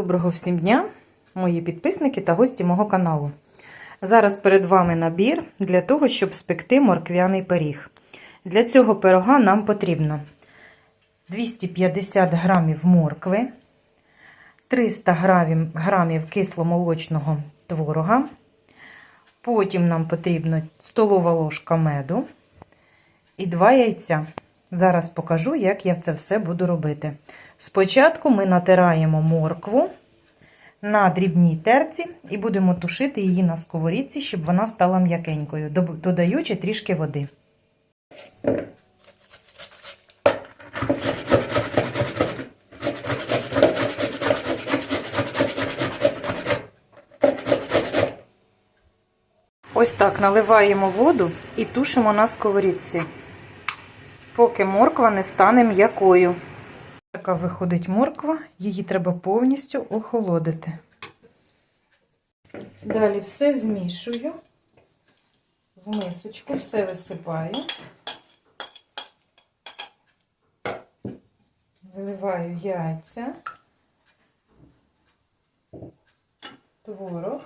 Доброго всім дня, мої підписники та гості мого каналу. Зараз перед вами набір для того, щоб спекти морквяний пиріг. Для цього пирога нам потрібно 250 грамів моркви, 300 грамів, кисломолочного творога. Потім нам потрібно столова ложка меду і 2 яйця. Зараз покажу, як я це все буду робити. Спочатку ми натираємо моркву на дрібній терці і будемо тушити її на сковорідці, щоб вона стала м'якенькою, додаючи трішки води. Ось так наливаємо воду і тушимо на сковорідці, поки морква не стане м'якою. Така виходить морква, її треба повністю охолодити. Далі все змішую в мисочку, все висипаю, виливаю яйця, творог.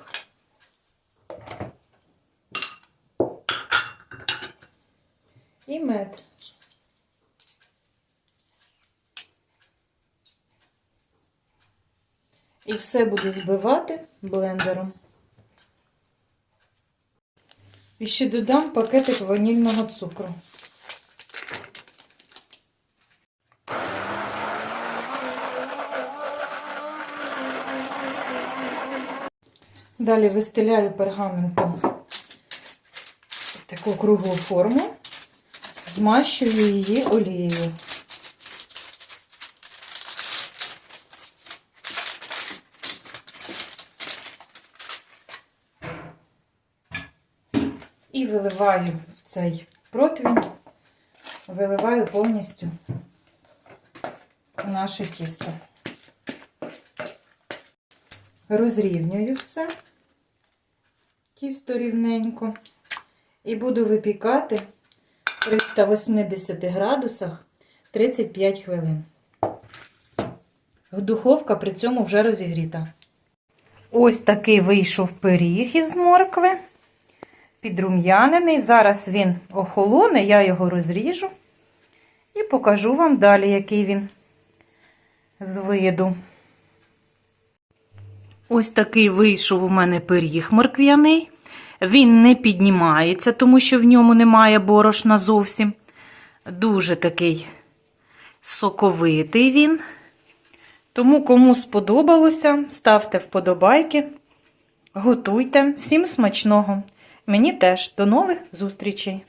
І мед. І все буду збивати блендером. І ще додам пакетик ванільного цукру. Далі вистеляю пергаментом таку круглу форму, змащую її олією. І виливаю в цей противень, виливаю повністю наше тісто. Розрівнюю все, тісто рівненько, і буду випікати при 180 градусах 35 хвилин. Духовка при цьому вже розігріта. Ось такий вийшов пиріг із моркви підрум'янений. Зараз він охолоне, я його розріжу і покажу вам далі, який він з виду. Ось такий вийшов у мене пиріг морквяний. Він не піднімається, тому що в ньому немає борошна зовсім. Дуже такий соковитий він. Тому, кому сподобалося, ставте вподобайки, готуйте. Всім смачного! Мені теж до нових зустрічей!